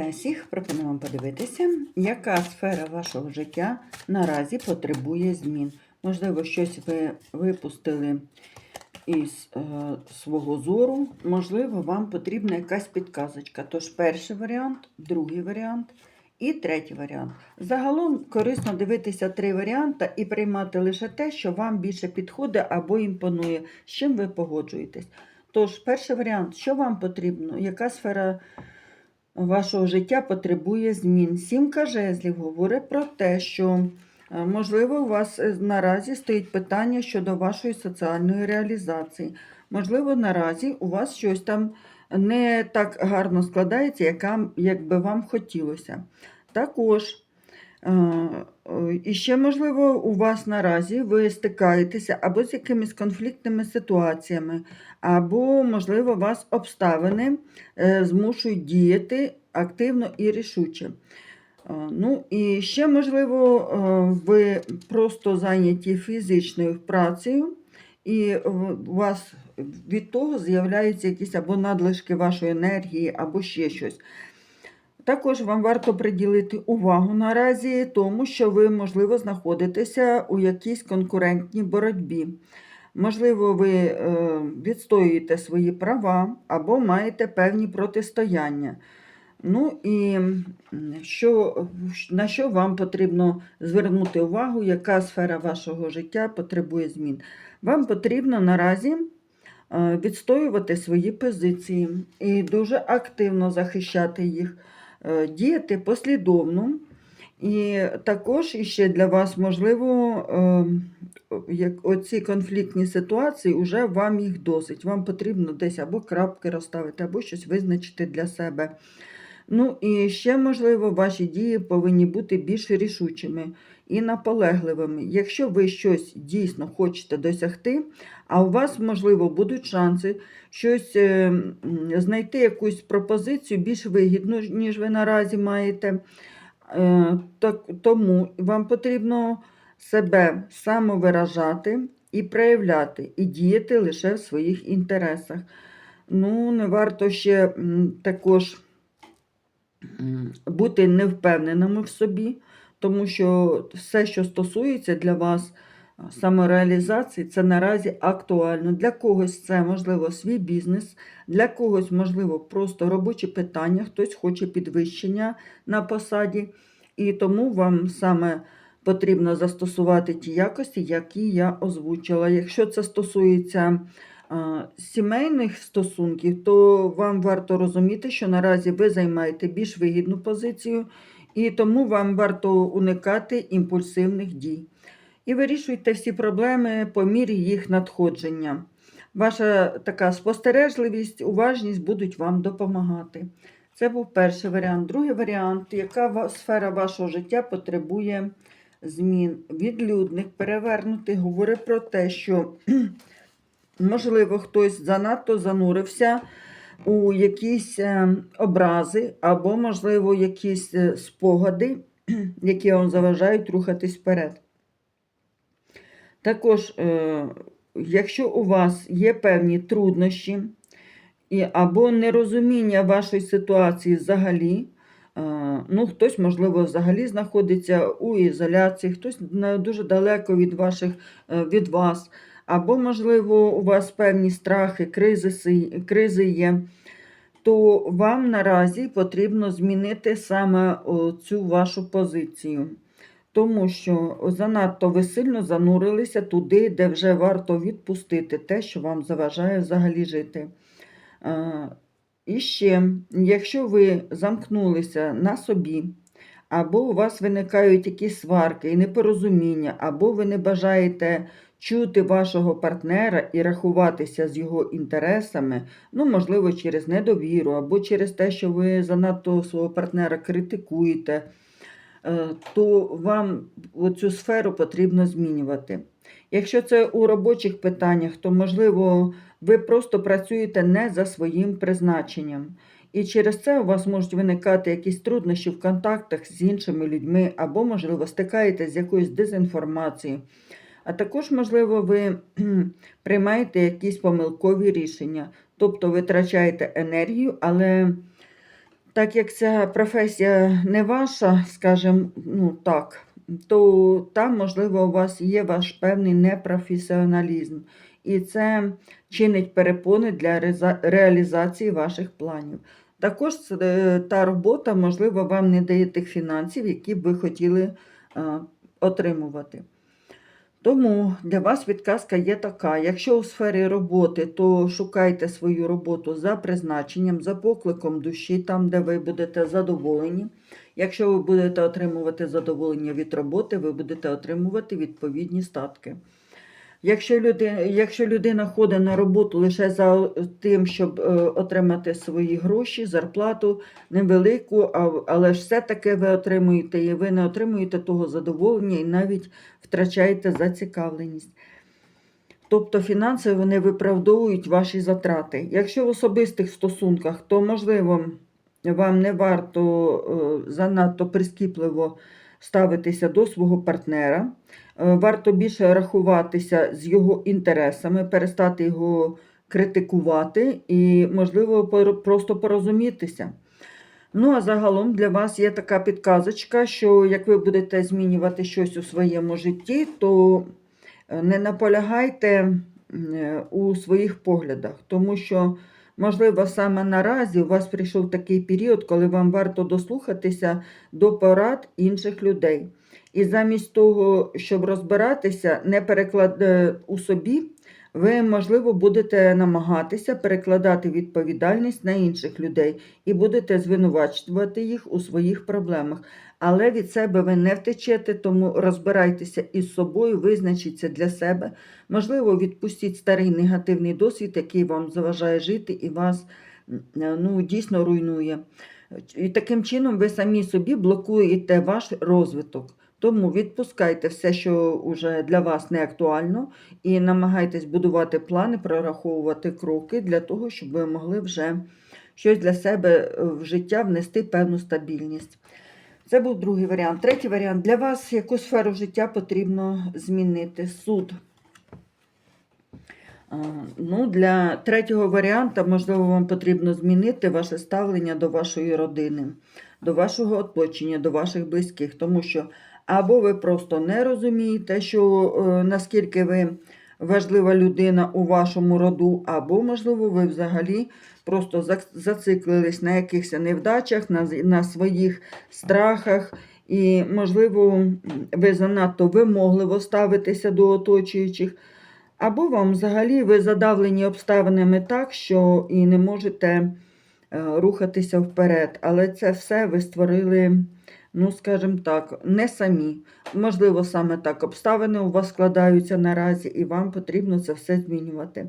Вітаю! Пропоную вам подивитися, яка сфера вашого життя наразі потребує змін. Можливо, щось ви випустили із е, свого зору, можливо, вам потрібна якась підказочка. Тож перший варіант, другий варіант і третій варіант. Загалом корисно дивитися три варіанти і приймати лише те, що вам більше підходить або імпонує, з чим ви погоджуєтесь. Тож, перший варіант, що вам потрібно, яка сфера вашого життя потребує змін. Сімка жезлів говорить про те, що, е, можливо, у вас е, наразі стоїть питання щодо вашої соціальної реалізації. Можливо, наразі у вас щось там не так гарно складається, як би вам хотілося. Також. Е, І ще, можливо, у вас наразі ви стикаєтеся або з якимись конфліктними ситуаціями, або, можливо, вас обставини е, змушують діяти активно і рішуче. Е, Ну і ще, можливо, ви просто зайняті фізичною працею, і у вас від того з'являються якісь або надлишки вашої енергії, або ще щось. Також вам варто приділити увагу наразі тому, що ви, можливо, знаходитеся у якійсь конкурентній боротьбі. Можливо, ви е, відстоюєте свої права або маєте певні протистояння. Ну і що, на що вам потрібно звернути увагу, яка сфера вашого життя потребує змін? Вам потрібно наразі е, відстоювати свої позиції і дуже активно захищати їх, діяти послідовно. І також іще для вас можливо, е, як оці конфліктні ситуації, вже вам їх досить. Вам потрібно десь або крапки розставити, або щось визначити для себе. Ну і ще, можливо, ваші дії повинні бути більш рішучими і наполегливими. Якщо ви щось дійсно хочете досягти, а у вас, можливо, будуть шанси щось е, знайти якусь пропозицію більш вигідну, ніж ви наразі маєте. Е, Так, тому вам потрібно себе самовиражати і проявляти, і діяти лише в своїх інтересах. Ну, не варто ще також бути невпевненими в собі, тому що все, що стосується для вас самореалізації, це наразі актуально. Для когось це, можливо, свій бізнес, для когось, можливо, просто робочі питання, хтось хоче підвищення на посаді. І тому вам саме потрібно застосувати ті якості, які я озвучила. Якщо це стосується сімейних стосунків, то вам варто розуміти, що наразі ви займаєте більш вигідну позицію, і тому вам варто уникати імпульсивних дій. І вирішуйте всі проблеми по мірі їх надходження. Ваша така спостережливість, уважність будуть вам допомагати. Це був перший варіант. Другий варіант, яка сфера вашого життя потребує змін. Відлюдник перевернутий говорить про те, що можливо хтось занадто занурився у якісь е, образи, або, можливо, якісь е, спогади, які вам заважають рухатись вперед. Також, е, якщо у вас є певні труднощі, або нерозуміння вашої ситуації взагалі, ну, хтось, можливо, взагалі знаходиться у ізоляції, хтось на- дуже далеко від, ваших, від вас, або, можливо, у вас певні страхи, кризиси, кризи є, то вам наразі потрібно змінити саме цю вашу позицію. Тому що занадто ви сильно занурилися туди, де вже варто відпустити те, що вам заважає взагалі жити. І ще, якщо ви замкнулися на собі, або у вас виникають якісь сварки і непорозуміння, або ви не бажаєте чути вашого партнера і рахуватися з його інтересами, ну, можливо, через недовіру, або через те, що ви занадто свого партнера критикуєте, е, то вам цю сферу потрібно змінювати. Якщо це у робочих питаннях, то можливо ви просто працюєте не за своїм призначенням. І через це у вас можуть виникати якісь труднощі в контактах з іншими людьми, або, можливо, стикаєтесь з якоюсь дезінформацією. А також, можливо, ви приймаєте якісь помилкові рішення, тобто витрачаєте енергію, але Так як ця професія не ваша, скажімо, ну так, то там, можливо, у вас є ваш певний непрофесіоналізм. І це чинить перепони для реалізації ваших планів. Також е, та робота, можливо, вам не дає тих фінансів, які б ви хотіли е, отримувати. Тому для вас підказка є така: якщо у сфері роботи, то шукайте свою роботу за призначенням, за покликом душі, там, де ви будете задоволені. Якщо ви будете отримувати задоволення від роботи, ви будете отримувати відповідні статки. Якщо людина, якщо людина ходить на роботу лише за тим, щоб е, отримати свої гроші, зарплату невелику, але ж все-таки ви отримуєте і ви не отримуєте того задоволення і навіть втрачаєте зацікавленість. Тобто фінанси вони виправдовують ваші затрати. Якщо в особистих стосунках, то можливо вам не варто е, занадто прискіпливо ставитися до свого партнера. Е, Варто більше рахуватися з його інтересами, перестати його критикувати і, можливо, просто порозумітися. Ну, а загалом для вас є така підказочка, що як ви будете змінювати щось у своєму житті, то е, не наполягайте е, у своїх поглядах, тому що, можливо, саме наразі у вас прийшов такий період, коли вам варто дослухатися до порад інших людей. І замість того, щоб розбиратися, не переклад... е, у собі, ви, можливо, будете намагатися перекладати відповідальність на інших людей і будете звинувачувати їх у своїх проблемах. Але від себе ви не втечете, тому розбирайтеся із собою, визначіться для себе. Можливо, відпустіть старий негативний досвід, який вам заважає жити і вас ну, дійсно руйнує. І таким чином ви самі собі блокуєте ваш розвиток. Тому відпускайте все, що вже для вас не актуально, і намагайтесь будувати плани, прораховувати кроки для того, щоб ви могли вже щось для себе е, в життя внести певну стабільність. Це був другий варіант. Третій варіант. Для вас яку сферу життя потрібно змінити? Суд. Ну, для третього варіанта, можливо, вам потрібно змінити ваше ставлення до вашої родини, до вашого оточення, до ваших близьких, тому що або ви просто не розумієте, що е, наскільки ви важлива людина у вашому роду, або, можливо, ви взагалі просто зациклились на якихось невдачах, на, на своїх страхах. І, можливо, ви занадто вимогливо ставитеся до оточуючих, або вам взагалі ви задавлені обставинами так, що і не можете е, рухатися вперед. Але це все ви створили, ну, скажімо так, не самі. Можливо, саме так обставини у вас складаються наразі, і вам потрібно це все змінювати.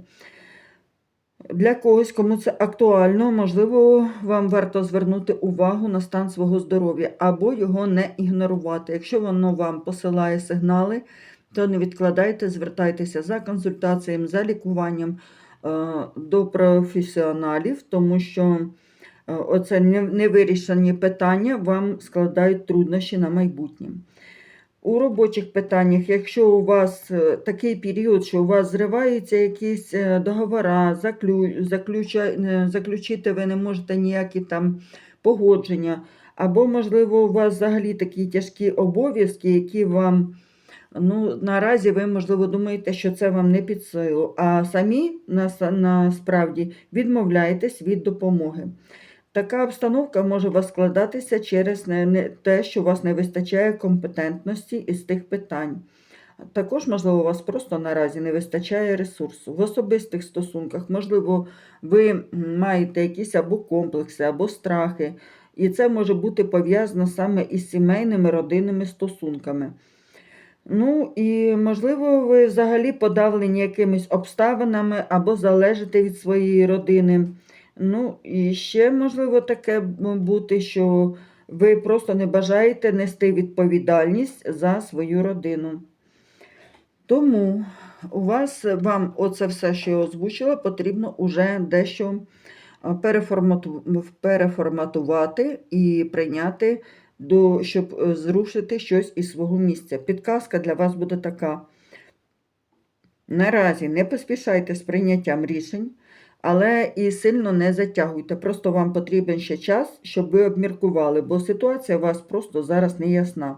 Для когось, кому це актуально, можливо, вам варто звернути увагу на стан свого здоров'я або його не ігнорувати. Якщо воно вам посилає сигнали, то не відкладайте, звертайтеся за консультаціями, за лікуванням е, до професіоналів, тому що оце невирішені питання вам складають труднощі на майбутнє. У робочих питаннях, якщо у вас е, такий період, що у вас зриваються якісь е, договори, е, заключити ви не можете ніякі там погодження, або, можливо, у вас взагалі такі тяжкі обов'язки, які вам ну, наразі ви, можливо, думаєте, що це вам не під силу, а самі насправді відмовляєтесь від допомоги. Така обстановка може у вас складатися через те, що у вас не вистачає компетентності із тих питань. Також, можливо, у вас просто наразі не вистачає ресурсу. В особистих стосунках, можливо, ви маєте якісь або комплекси, або страхи, і це може бути пов'язано саме із сімейними родинними стосунками. Ну і, можливо, ви взагалі подавлені якимись обставинами або залежите від своєї родини. Ну, і ще можливо таке бути, що ви просто не бажаєте нести відповідальність за свою родину. Тому у вас вам оце все, що я озвучила, потрібно уже дещо переформатувати і прийняти, до, щоб е, зрушити щось із свого місця. Підказка для вас буде така. Наразі не поспішайте з прийняттям рішень. Але і сильно не затягуйте. Просто вам потрібен ще час, щоб ви обміркували, бо ситуація у вас просто зараз не ясна.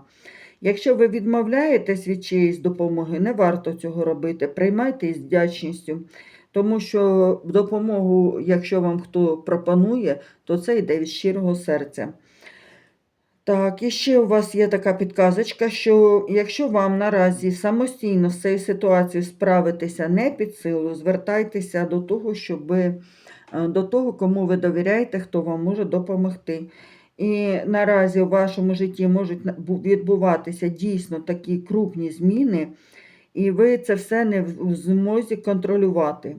Якщо ви відмовляєтесь від чиєїсь допомоги, не варто цього робити. Приймайте із вдячністю, тому що допомогу, якщо вам хто пропонує, то це йде від щирого серця. Так, і ще у вас є така підказочка, що якщо вам наразі самостійно з цією ситуацією справитися не під силу, звертайтеся до того, щоб е, до того, кому ви довіряєте, хто вам може допомогти. І наразі у вашому житті можуть відбуватися дійсно такі крупні зміни, і ви це все не в в змозі контролювати.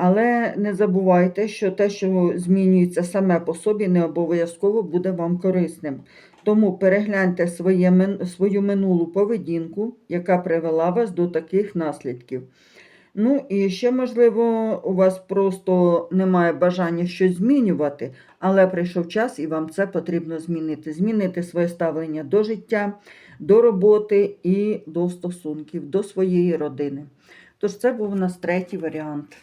Але не забувайте, що те, що змінюється саме по собі, не обов'язково буде вам корисним. Тому перегляньте своє, свою минулу поведінку, яка привела вас до таких наслідків. Ну і ще, можливо, у вас просто немає бажання щось змінювати, але прийшов час і вам це потрібно змінити. Змінити своє ставлення до життя, до роботи і до стосунків, до своєї родини. Тож це був у нас третій варіант.